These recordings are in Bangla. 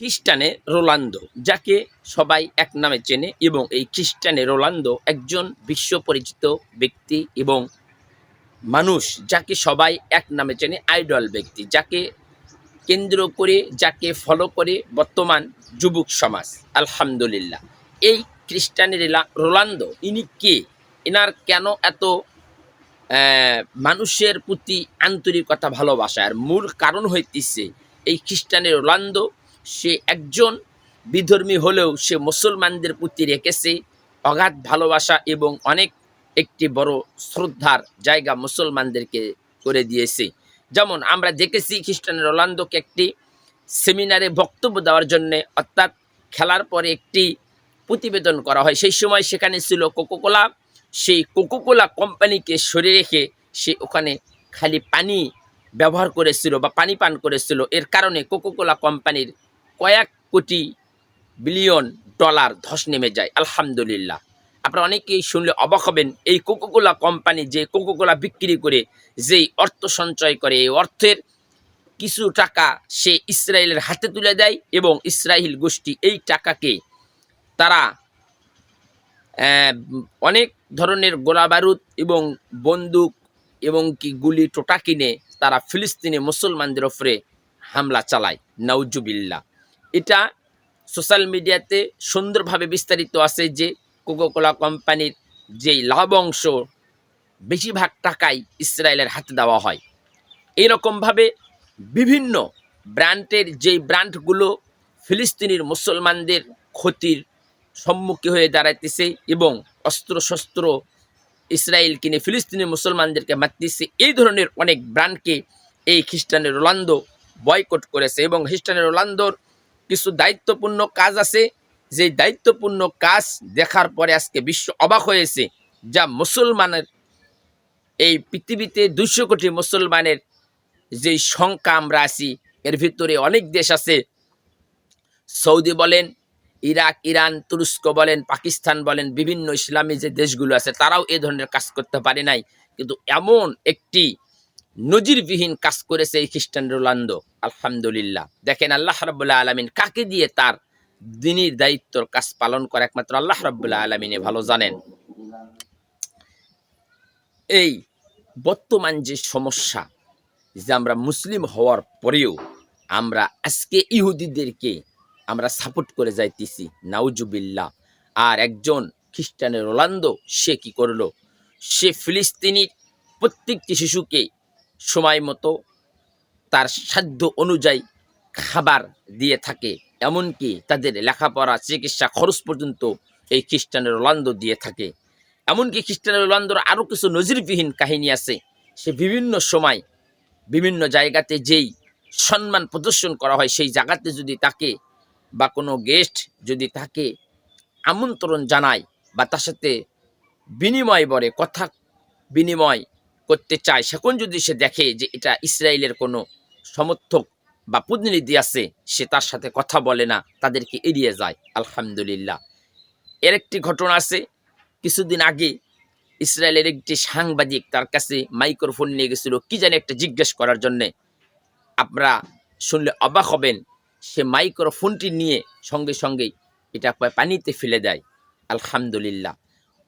খ্রিস্টানে রোলান্দো যাকে সবাই এক নামে চেনে এবং এই খ্রিস্টানে রোলান্দো একজন বিশ্ব পরিচিত ব্যক্তি এবং মানুষ, যাকে সবাই এক নামে চেনে, আইডল ব্যক্তি, যাকে কেন্দ্র করে, যাকে ফলো করে বর্তমান যুবক সমাজ, আলহামদুলিল্লাহ। এই খ্রিস্টানের রোলান্দো ইনি কে? এনার কেন এত মানুষের প্রতি আন্তরিকতা, ভালোবাসা? আর মূল কারণ হইতেছে, এই খ্রিস্টানের রোলান্দো সে একজন বিধর্মী হলেও সে মুসলমানদের প্রতি রেখেছে অগাধ ভালোবাসা এবং অনেক একটি বড় শ্রদ্ধার জায়গা মুসলমানদেরকে করে দিয়েছে। যেমন আমরা দেখেছি খ্রিস্টান রোলান্দোকে একটি সেমিনারে বক্তব্য দেওয়ার জন্য অর্থাৎ খেলার পরে একটি প্রতিবেদন করা হয়। সেই সময় সেখানে ছিল কোকোকোলা। সেই কোকোকোলা কোম্পানিকে সরে রেখে সে ওখানে খালি পানি ব্যবহার করেছিল বা পানি পান করেছিল। এর কারণে কোকোকোলা কোম্পানির কয়েক কোটি বিলিয়ন ডলার ধস নেমে যায়, আলহামদুলিল্লাহ। আপনারা অনেকেই শুনলে অবাক হবেন, এই কোকোকোলা কোম্পানি যে কোকোকোলা বিক্রি করে যেই অর্থ সঞ্চয় করে, এই অর্থের কিছু টাকা সে ইসরায়েলের হাতে তুলে দেয় এবং ইসরায়েল গোষ্ঠী এই টাকাকে তারা অনেক ধরনের গোলাবারুদ এবং বন্দুক এবং কি গুলি টোটা কিনে তারা ফিলিস্তিনি মুসলমানদের ওপরে হামলা চালায় নাউজুবিল্লা এটা সোশ্যাল মিডিয়াতে সুন্দরভাবে বিস্তারিত আছে যে কোকোকোলা কোম্পানির যেই লাভ অংশ বেশিরভাগ টাকাই ইসরায়েলের হাতে দেওয়া হয়। এইরকমভাবে বিভিন্ন ব্র্যান্ডের যেই ব্র্যান্ডগুলো ফিলিস্তিনির মুসলমানদের ক্ষতির সম্মুখীন হয়ে দাঁড়াইতেছে এবং অস্ত্রশস্ত্র ইসরায়েল কিনে ফিলিস্তিনি মুসলমানদেরকে মারতেছে, এই ধরনের অনেক ব্র্যান্ডকে এই খ্রিস্টানের রোলান্দো বয়কট করেছে এবং খ্রিস্টানের রোলান্দোর কিছু দায়িত্বপূর্ণ কাজ আছে। যে দায়িত্বপূর্ণ কাজ দেখার পরে আজকে বিশ্ব অবাক হয়েছে যা মুসলমানের এই পৃথিবীতে দুইশো কোটি মুসলমানের যে সংখ্যা আমরা আছি, এর ভিতরে অনেক দেশ আছে। সৌদি বলেন, ইরাক, ইরান, তুরস্ক বলেন, পাকিস্তান বলেন, বিভিন্ন ইসলামী যে দেশগুলো আছে, তারাও এ ধরনের কাজ করতে পারে নাই। কিন্তু এমন একটি নজিরবিহীন কাজ করেছে এই খ্রিস্টান রোলান্দো আলহামদুলিল্লাহ। দেখেন আল্লাহ রব্বুল্লাহ আলমিন কাকে দিয়ে তার দিনের দায়িত্বর কাজ পালন করে? একমাত্র আল্লাহ রব্বুল্লাহ আলমিনে ভালো জানেন। এই বর্তমান যে সমস্যা যে আমরা মুসলিম হওয়ার পরেও আমরা আজকে ইহুদিদেরকে আমরা সাপোর্ট করে যাইতেছি, নাউজুবিল্লাহ। আর একজন খ্রিস্টানের রোলান্দো সে কি করল? সে ফিলিস্তিনির প্রত্যেকটি শিশুকে সময় মতো তার সাধ্য অনুযায়ী খাবার দিয়ে থাকে, এমনকি তাদের লেখাপড়া, চিকিৎসা খরচ পর্যন্ত এই খ্রিস্টানের রোলান্দো দিয়ে থাকে। এমনকি খ্রিস্টানের রোলান্দোর আরও কিছু নজিরবিহীন কাহিনী আছে। সে বিভিন্ন সময় বিভিন্ন জায়গাতে যেই সম্মান প্রদর্শন করা হয়, সেই জায়গাতে যদি তাকে বা কোনো গেস্ট যদি তাকে আমন্ত্রণ জানায় বা তার সাথে বিনিময় বলে, কথা বিনিময় করতে চায়, সেখন যদি সে দেখে যে এটা ইসরায়েলের কোনো সমর্থক বা প্রতিনিধি আছে, সে তার সাথে কথা বলে না, তাদেরকে এড়িয়ে যায়, আলহামদুলিল্লাহ। এর একটি ঘটনা আছে, কিছুদিন আগে ইসরায়েলের একটি সাংবাদিক তার কাছে মাইক্রোফোন নিয়ে গেছিল, কি জানি একটা জিজ্ঞেস করার জন্যে। আপনারা শুনলে অবাক হবেন, সে মাইক্রোফোনটি নিয়ে সঙ্গে সঙ্গেই এটা পানিতে ফেলে দেয়, আলহামদুলিল্লাহ।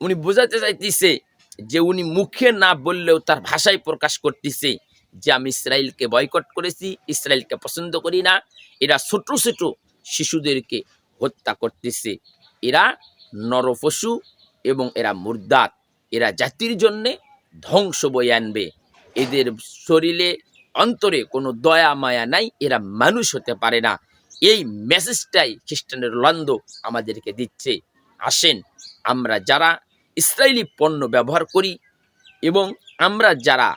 উনি বোঝাতে চাইতেছে যে উনি মুখে না বললেও তার ভাষায় প্রকাশ করতেছে যে আমি ইসরায়েলকে বয়কট করেছি ইসরায়েলকে পছন্দ করি না। এরা ছোট ছোট শিশুদেরকে হত্যা করতেছে। এরা নরপশু এবং এরা মুর্দাত এরা জাতির জন্যে ধ্বংস বয়ে আনবে। এদের শরীরে অন্তরে কোনো দয়া, মায়া নাই, এরা মানুষ হতে পারে না। এই মেসেজটাই খ্রিস্টানের রোলান্দো আমাদেরকে দিচ্ছে। আসেন, আমরা যারা ইসরায়েলি পণ্য ব্যবহার করি এবং আমরা যারা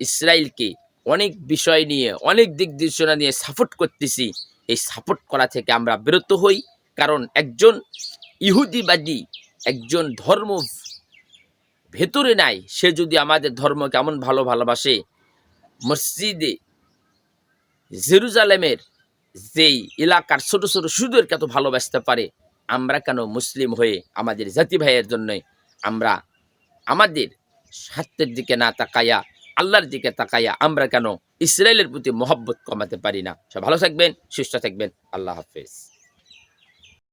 ইসরায়েলকে অনেক বিষয় নিয়ে, অনেক দিক নির্দেশনা নিয়ে সাপোর্ট করতেছি, এই সাপোর্ট করা থেকে আমরা বিরত হই। কারণ একজন ইহুদিবাদী, একজন ধর্ম ভেতরে নাই, সে যদি আমাদের ধর্ম কেমন ভালো ভালোবাসে, মসজিদে, জেরুজালেমের যেই এলাকার ছোট ছোট সুদের কত ভালোবাসতে পারে, আমরা কেন মুসলিম হয়ে আমাদের জাতি ভাইয়ের জন্য আমরা আমাদের স্বার্থের দিকে না তাকাইয়া, আল্লাহর দিকে তাকাইয়া আমরা কেন ইসরায়েলের প্রতি মহব্বত কমাতে পারি না। সব ভালো থাকবেন, সুস্থ থাকবেন। আল্লাহ হাফেজ।